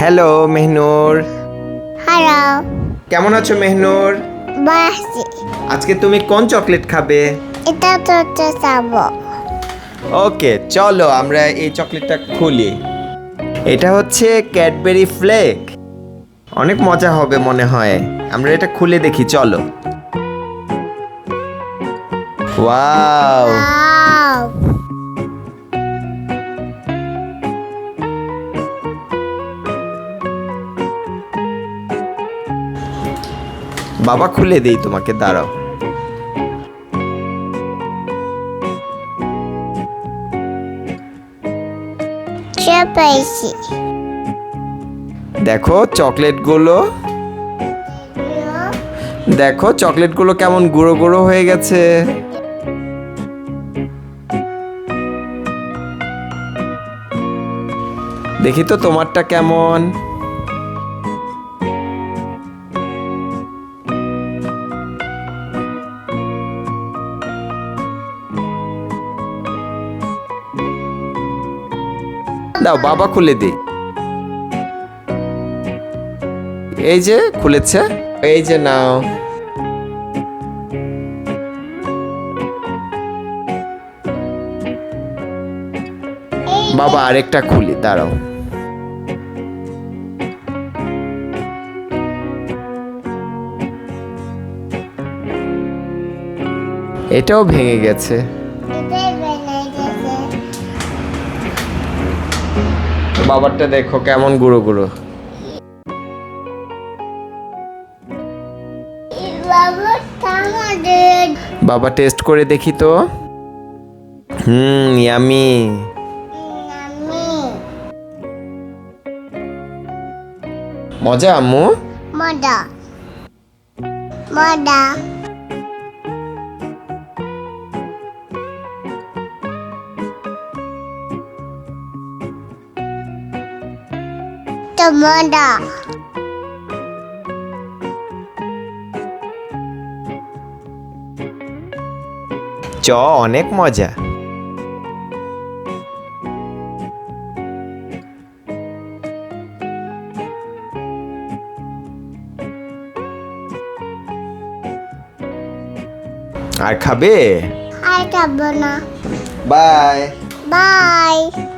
Hello Mehnur. Hello কেমন আছো মেহনুর? বাসি। আজকে তুমি কোন চকলেট খাবে? এটা তো তো ওকে চলো আমরা এই চকলেটটা খুলি। এটা হচ্ছে ক্যাডবেরি ফ্লেক। অনেক মজা হবে মনে হয়। আমরা এটা খুলে দেখি চলো। ওয়াও। বাবা খুলে দেই তোমাকে দাঁড়াও। পেয়েছি? দেখো চকলেটগুলো। দেখো চকলেটগুলো কেমন গুঁড়ো গুঁড়ো হয়ে গেছে। দেখি তো তোমারটা কেমন। দাও, বাবা খুলে দিই এই যে, খুলেছে। এই যে নাও। বাবা আরেকটা খুলি, দাঁড়াও। এটাও ভেঙে গেছে। বাবারটা দেখো কেমন গুঁড়ো গুঁড়ো। বাবা টেস্ট করে দেখি তো। হুম ইয়ামি মজা আম্মু? মজা। মজা। তো মজা চ অনেক মজা। আর খাবে? আর খাব না। বাই। বাই।